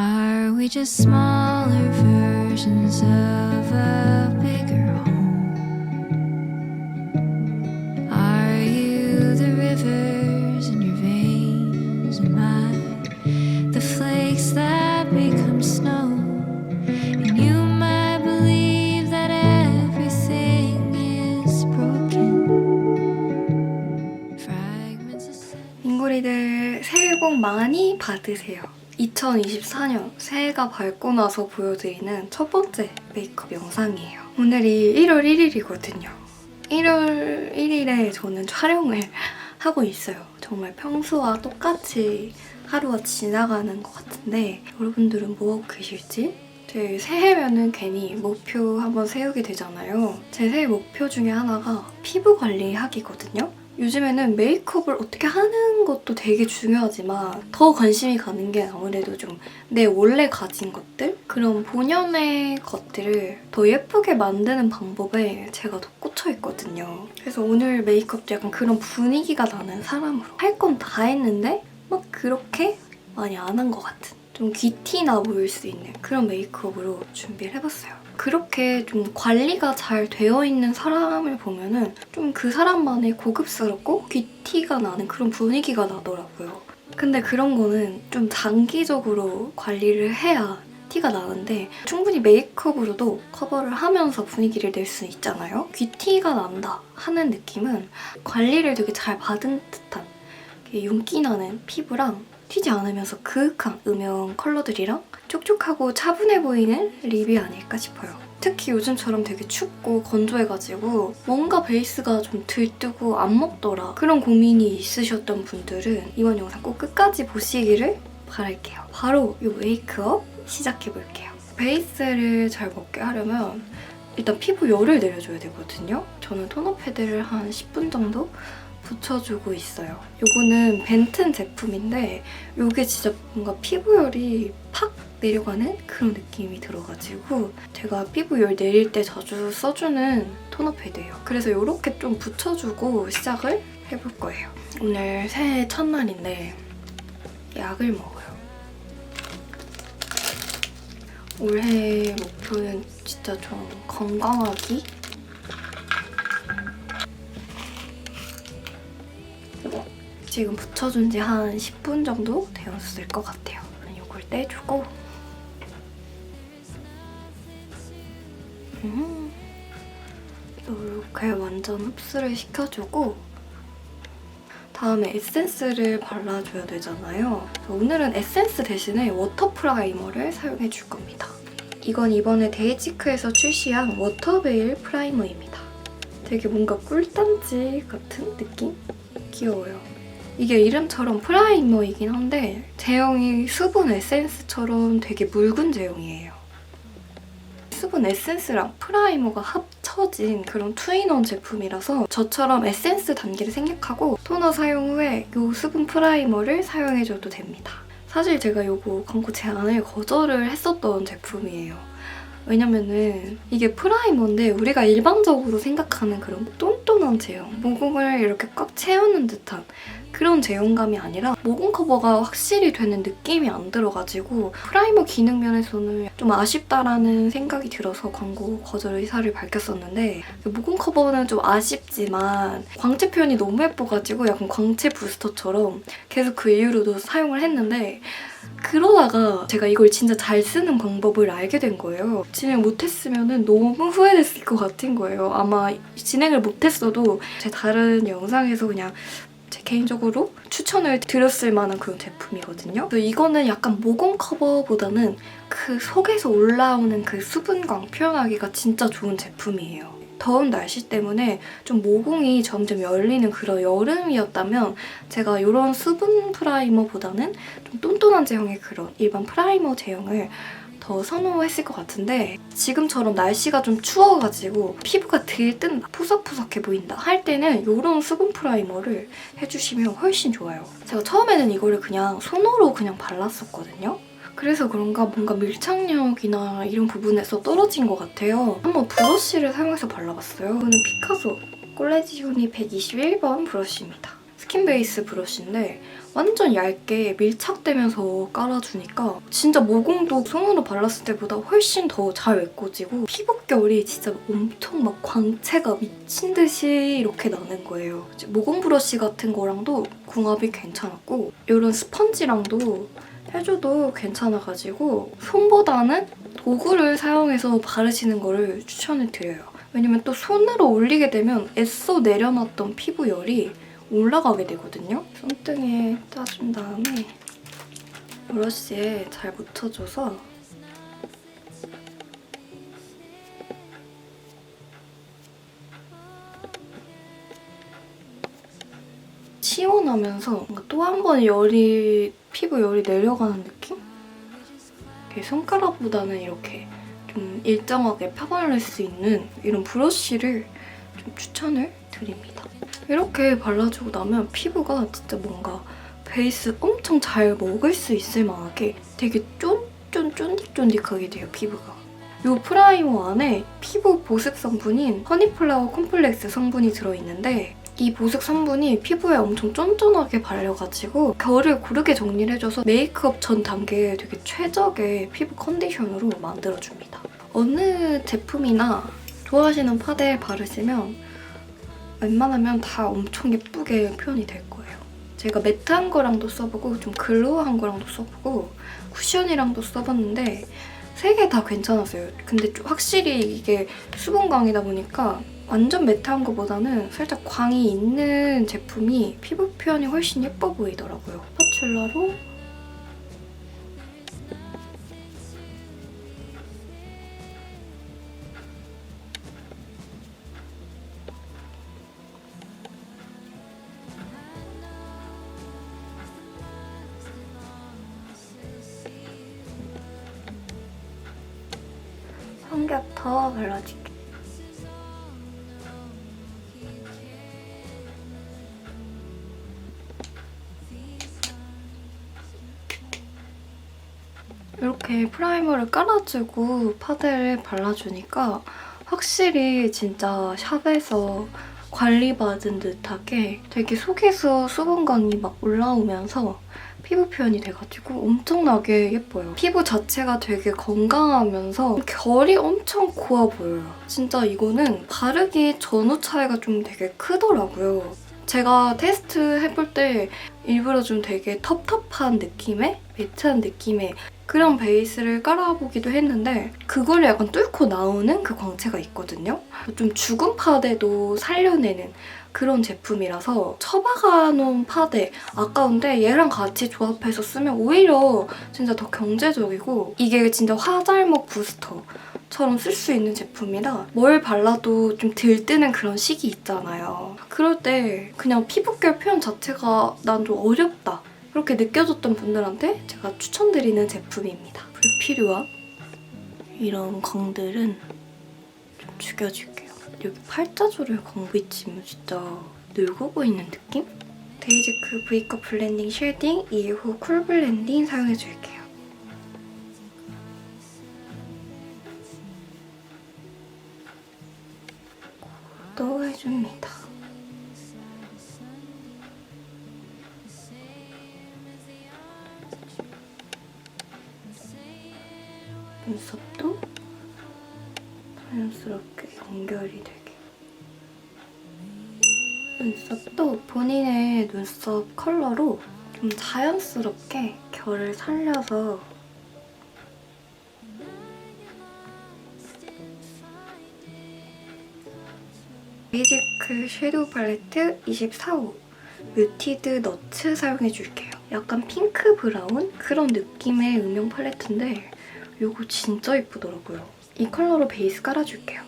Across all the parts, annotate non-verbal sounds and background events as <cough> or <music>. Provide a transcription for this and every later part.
Are we just smaller versions of a bigger home? Are you the rivers in your veins and I the flakes that become snow? And you might believe that everything is broken. Fragments of sun- 인구리들 새해 복 많이 받으세요. 2024년 새해가 밝고 나서 보여드리는 첫 번째 메이크업 영상이에요. 오늘이 1월 1일이거든요. 1월 1일에 저는 촬영을 <laughs> 하고 있어요. 정말 평소와 똑같이 하루가 지나가는 것 같은데 여러분들은 뭐 하고 계실지? 제 새해면은 괜히 목표 한번 세우게 되잖아요. 제 새해 목표 중에 하나가 피부 관리하기거든요. 요즘에는 메이크업을 어떻게 하는 것도 되게 중요하지만 더 관심이 가는 게 아무래도 좀 내 원래 가진 것들? 그런 본연의 것들을 더 예쁘게 만드는 방법에 제가 더 꽂혀 있거든요. 그래서 오늘 메이크업도 약간 그런 분위기가 나는 사람으로 할 건 다 했는데 막 그렇게 많이 안 한 것 같은 좀 귀티나 보일 수 있는 그런 메이크업으로 준비를 해봤어요. 그렇게 좀 관리가 잘 되어 있는 사람을 보면은 좀 그 사람만의 고급스럽고 귀티가 나는 그런 분위기가 나더라고요. 근데 그런 거는 좀 장기적으로 관리를 해야 티가 나는데 충분히 메이크업으로도 커버를 하면서 분위기를 낼 수 있잖아요. 귀티가 난다 하는 느낌은 관리를 되게 잘 받은 듯한 윤기 나는 피부랑 튀지 않으면서 그윽한 음영 컬러들이랑 촉촉하고 차분해 보이는 립이 아닐까 싶어요. 특히 요즘처럼 되게 춥고 건조해가지고 뭔가 베이스가 좀 들뜨고 안 먹더라 그런 고민이 있으셨던 분들은 이번 영상 꼭 끝까지 보시기를 바랄게요. 바로 이 메이크업 시작해볼게요. 베이스를 잘 먹게 하려면 일단 피부 열을 내려줘야 되거든요. 저는 토너 패드를 한 10분 정도 붙여주고 있어요. 요거는 벤튼 제품인데 요게 진짜 뭔가 피부열이 팍 내려가는 그런 느낌이 들어가지고 제가 피부열 내릴 때 자주 써주는 토너 패드예요. 그래서 이렇게 좀 붙여주고 시작을 해볼 거예요. 오늘 새해 첫날인데 약을 먹어요. 올해 목표는 진짜 좀 건강하기? 지금 붙여준 지 한 10분 정도 되었을 것 같아요. 이걸 떼주고 음, 이렇게 완전 흡수를 시켜주고 다음에 에센스를 발라줘야 되잖아요. 오늘은 에센스 대신에 워터 프라이머를 사용해 줄 겁니다. 이건 이번에 데이지크에서 출시한 워터베일 프라이머입니다. 되게 뭔가 꿀단지 같은 느낌? 귀여워요. 이게 이름처럼 프라이머이긴 한데 제형이 수분 에센스처럼 되게 묽은 제형이에요. 수분 에센스랑 프라이머가 합쳐진 그런 투인원 제품이라서 저처럼 에센스 단계를 생략하고 토너 사용 후에 이 수분 프라이머를 사용해줘도 됩니다. 사실 제가 이거 광고 제안을 거절을 했었던 제품이에요. 왜냐면은 이게 프라이머인데 우리가 일반적으로 생각하는 그런 똔똔한 제형, 모공을 이렇게 꽉 채우는 듯한 그런 제형감이 아니라 모공 커버가 확실히 되는 느낌이 안 들어가지고 프라이머 기능 면에서는 좀 아쉽다라는 생각이 들어서 광고 거절 의사를 밝혔었는데 모공 커버는 좀 아쉽지만 광채 표현이 너무 예뻐가지고 약간 광채 부스터처럼 계속 그 이후로도 사용을 했는데 그러다가 제가 이걸 진짜 잘 쓰는 방법을 알게 된 거예요. 진행 못했으면 너무 후회됐을 것 같은 거예요. 아마 진행을 못했어도 제 다른 영상에서 그냥 제 개인적으로 추천을 드렸을 만한 그런 제품이거든요. 이거는 약간 모공 커버보다는 그 속에서 올라오는 그 수분광 표현하기가 진짜 좋은 제품이에요. 더운 날씨 때문에 좀 모공이 점점 열리는 그런 여름이었다면 제가 이런 수분 프라이머보다는 좀 똔똔한 제형의 그런 일반 프라이머 제형을 더 선호했을 것 같은데 지금처럼 날씨가 좀 추워가지고 피부가 들뜬다, 푸석푸석해 보인다 할 때는 이런 수분 프라이머를 해주시면 훨씬 좋아요. 제가 처음에는 이거를 그냥 손으로 그냥 발랐었거든요. 그래서 그런가 뭔가 밀착력이나 이런 부분에서 떨어진 것 같아요. 한번 브러쉬를 사용해서 발라봤어요. 이거는 피카소 콜레지오니 121번 브러쉬입니다. 스킨 베이스 브러쉬인데 완전 얇게 밀착되면서 깔아주니까 진짜 모공도 손으로 발랐을 때보다 훨씬 더 잘 메꿔지고 피부결이 진짜 엄청 막 광채가 미친 듯이 이렇게 나는 거예요. 모공 브러쉬 같은 거랑도 궁합이 괜찮았고 이런 스펀지랑도 해줘도 괜찮아가지고 손보다는 도구를 사용해서 바르시는 거를 추천을 드려요. 왜냐면 또 손으로 올리게 되면 애써 내려놨던 피부열이 올라가게 되거든요. 손등에 짜준 다음에 브러쉬에 잘 묻혀줘서 시원하면서 또 한 번 열이 피부 열이 내려가는 느낌? 손가락보다는 이렇게 좀 일정하게 펴바를 수 있는 이런 브러쉬를 좀 추천을 드립니다. 이렇게 발라주고 나면 피부가 진짜 뭔가 베이스 엄청 잘 먹을 수 있을 만하게 되게 쫀쫀 쫀득쫀득하게 돼요, 피부가. 이 프라이머 안에 피부 보습 성분인 허니플라워 콤플렉스 성분이 들어있는데 이 보습 성분이 피부에 엄청 쫀쫀하게 발려가지고 결을 고르게 정리를 해줘서 메이크업 전 단계에 되게 최적의 피부 컨디션으로 만들어줍니다. 어느 제품이나 좋아하시는 파데 바르시면 웬만하면 다 엄청 예쁘게 표현이 될 거예요. 제가 매트한 거랑도 써보고 좀 글로우한 거랑도 써보고 쿠션이랑도 써봤는데 세 개 다 괜찮았어요. 근데 좀 확실히 이게 수분광이다 보니까 완전 매트한 것보다는 살짝 광이 있는 제품이 피부 표현이 훨씬 예뻐 보이더라고요. 스파츌라로 더 발라줄게요. 이렇게 프라이머를 깔아주고 파데를 발라주니까 확실히 진짜 샵에서 관리받은 듯하게 되게 속에서 수분감이 막 올라오면서 피부 표현이 돼가지고 엄청나게 예뻐요. 피부 자체가 되게 건강하면서 결이 엄청 고와 보여요. 진짜 이거는 바르기 전후 차이가 좀 되게 크더라고요. 제가 테스트 해볼 때 일부러 좀 되게 텁텁한 느낌의 매트한 느낌의 그런 베이스를 깔아보기도 했는데 그걸 약간 뚫고 나오는 그 광채가 있거든요. 좀 죽은 파데도 살려내는 그런 제품이라서 처박아놓은 파데 아까운데 얘랑 같이 조합해서 쓰면 오히려 진짜 더 경제적이고 이게 진짜 화잘먹 부스터 처럼 쓸 수 있는 제품이라 뭘 발라도 좀 들뜨는 그런 시기 있잖아요. 그럴 때 그냥 피부결 표현 자체가 난 좀 어렵다. 그렇게 느껴졌던 분들한테 제가 추천드리는 제품입니다. 불필요한 이런 광들은 좀 죽여줄게요. 여기 팔자주를 광부치면 진짜 늙어 보이는 느낌? 데이지크 V컵 블렌딩 쉐딩 이후 쿨 블렌딩 사용해줄게요. 눈썹도 자연스럽게 연결이 되게 눈썹도 본인의 눈썹 컬러로 좀 자연스럽게 결을 살려서 베이지크 섀도우 팔레트 24호 뮤티드 너츠 사용해줄게요. 약간 핑크 브라운 그런 느낌의 음영 팔레트인데 이거 진짜 예쁘더라고요. 이 컬러로 베이스 깔아줄게요.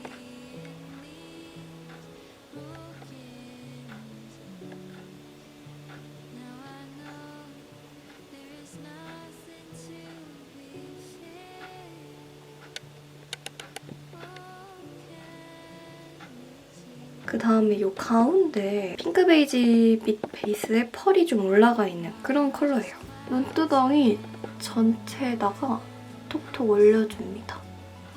그 다음에 이 가운데 핑크 베이지 빛 베이스에 펄이 좀 올라가 있는 그런 컬러예요. 눈두덩이 전체에다가 톡톡 올려줍니다.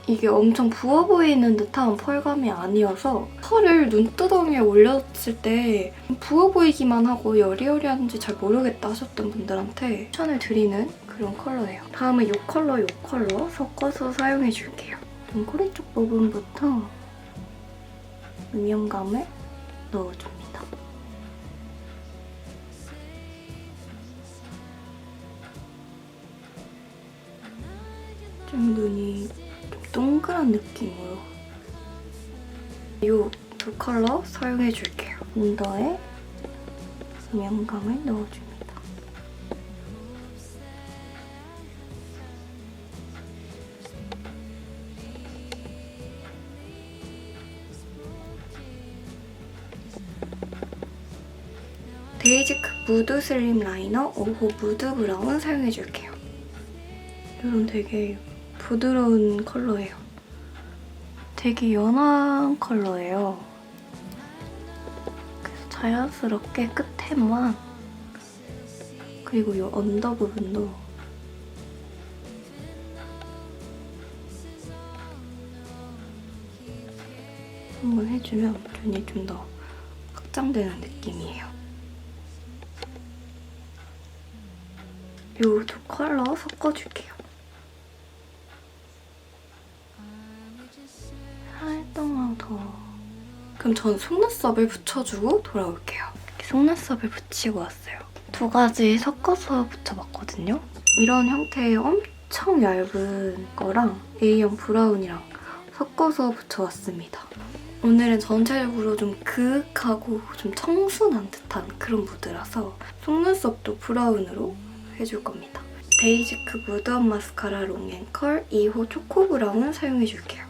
이게 엄청 부어 보이는 듯한 펄감이 아니어서 펄을 눈두덩이에 올렸을 때 부어 보이기만 하고 여리여리한지 잘 모르겠다 하셨던 분들한테 추천을 드리는 그런 컬러예요. 다음은 이 컬러, 이 컬러 섞어서 사용해줄게요. 눈꼬리 쪽 부분부터 음영감을 넣어줍니다. 좀 눈이 좀 동그란 느낌으로 이 두 컬러 사용해줄게요. 언더에 음영감을 넣어줍니다. 데이지크 무드 슬림 라이너 5호 무드 브라운 사용해줄게요. 이런 되게 부드러운 컬러예요. 되게 연한 컬러예요. 그래서 자연스럽게 끝에만 그리고 이 언더 부분도 한번 해주면 눈이 좀 더 확장되는 느낌이에요. 이 두 컬러 섞어줄게요. 더. 그럼 전 속눈썹을 붙여주고 돌아올게요. 속눈썹을 붙이고 왔어요. 두 가지 섞어서 붙여봤거든요. 이런 형태의 엄청 얇은 거랑 A형 브라운이랑 섞어서 붙여왔습니다. 오늘은 전체적으로 좀 그윽하고 좀 청순한 듯한 그런 무드라서 속눈썹도 브라운으로 해줄 겁니다. 베이지크 무드업 마스카라 롱앤컬 2호 초코 브라운 사용해줄게요.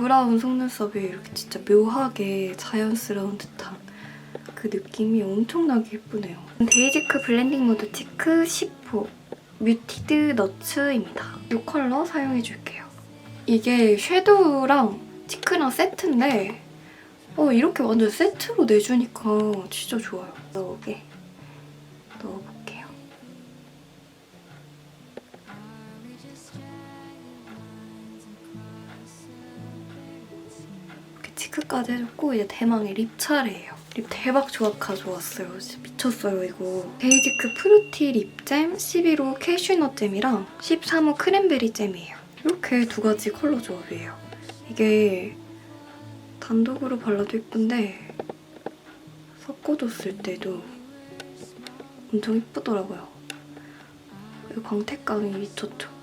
브라운 속눈썹이 이렇게 진짜 묘하게 자연스러운 듯한 그 느낌이 엄청나게 예쁘네요. 데이지크 블렌딩 모드 치크 10호 뮤티드 너츠입니다. 이 컬러 사용해줄게요. 이게 섀도우랑 치크랑 세트인데 어, 이렇게 완전 세트로 내주니까 진짜 좋아요. 넣게 넣어볼게요. 치크까지 해줬고 이제 대망의 립 차례예요. 립 대박 조합 가져왔어요. 진짜 미쳤어요 이거. 데이지크 프루티 립잼 11호 캐슈넛 잼이랑 13호 크랜베리 잼이에요. 이렇게 두 가지 컬러 조합이에요. 이게 단독으로 발라도 예쁜데 섞어줬을 때도 엄청 예쁘더라고요. 이 광택감이 미쳤죠.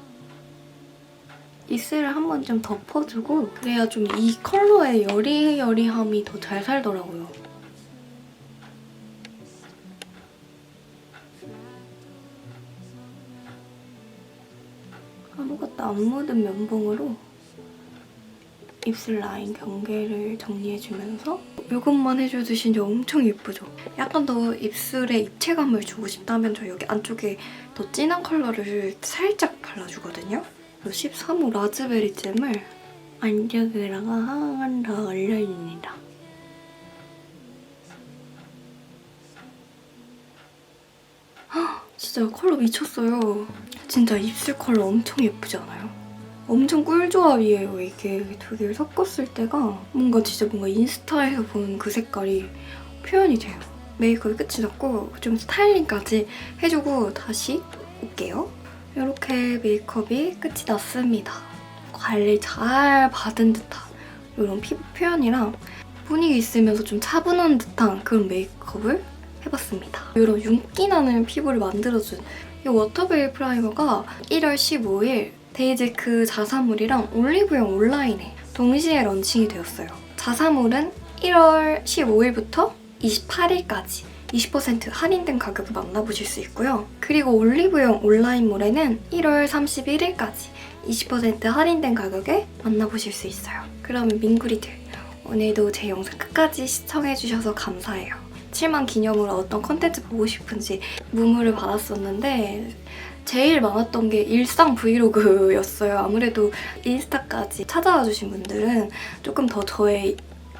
입술을 한번 좀 덮어주고 그래야 좀 이 컬러의 여리여리함이 더 잘 살더라고요. 아무것도 안 묻은 면봉으로 입술 라인 경계를 정리해주면서 이것만 해줘도 진짜 엄청 예쁘죠? 약간 더 입술에 입체감을 주고 싶다면 저 여기 안쪽에 더 진한 컬러를 살짝 발라주거든요? 13호 라즈베리 잼을 안쪽에다가 한번더 올려줍니다. 헉, 진짜 컬러 미쳤어요. 진짜 입술 컬러 엄청 예쁘지 않아요? 엄청 꿀조합이에요, 이게. 두 개를 섞었을 때가 뭔가 진짜 뭔가 인스타에서 보는 그 색깔이 표현이 돼요. 메이크업이 끝이 났고 좀 스타일링까지 해주고 다시 올게요. 이렇게 메이크업이 끝이 났습니다. 관리 잘 받은 듯한 이런 피부 표현이랑 분위기 있으면서 좀 차분한 듯한 그런 메이크업을 해봤습니다. 이런 윤기 나는 피부를 만들어준 이 워터베이 프라이머가 1월 15일 데이지크 자사물이랑 올리브영 온라인에 동시에 런칭이 되었어요. 자사물은 1월 15일부터 28일까지 20% 할인된 가격에 만나보실 수 있고요. 그리고 올리브영 온라인몰에는 1월 31일까지 20% 할인된 가격에 만나보실 수 있어요. 그러면 민구리들 오늘도 제 영상 끝까지 시청해주셔서 감사해요. 7만 기념으로 어떤 컨텐츠 보고 싶은지 문의를 받았었는데 제일 많았던 게 일상 브이로그였어요. 아무래도 인스타까지 찾아와 주신 분들은 조금 더 저의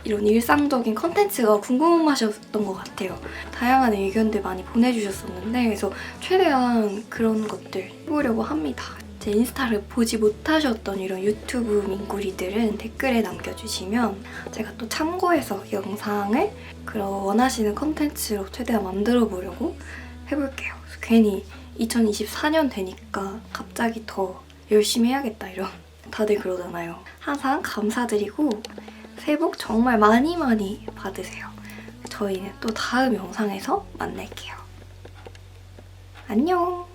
이런 일상적인 컨텐츠가 궁금하셨던 것 같아요. 다양한 의견들 많이 보내주셨었는데 그래서 최대한 그런 것들 해보려고 합니다. 제 인스타를 보지 못하셨던 이런 유튜브 민구리들은 댓글에 남겨주시면 제가 또 참고해서 영상을 그런 원하시는 컨텐츠로 최대한 만들어 보려고 해볼게요. 괜히 2024년 되니까 갑자기 더 열심히 해야겠다 이런 다들 그러잖아요. 항상 감사드리고 새해 복 정말 많이 많이 받으세요. 저희는 또 다음 영상에서 만날게요. 안녕!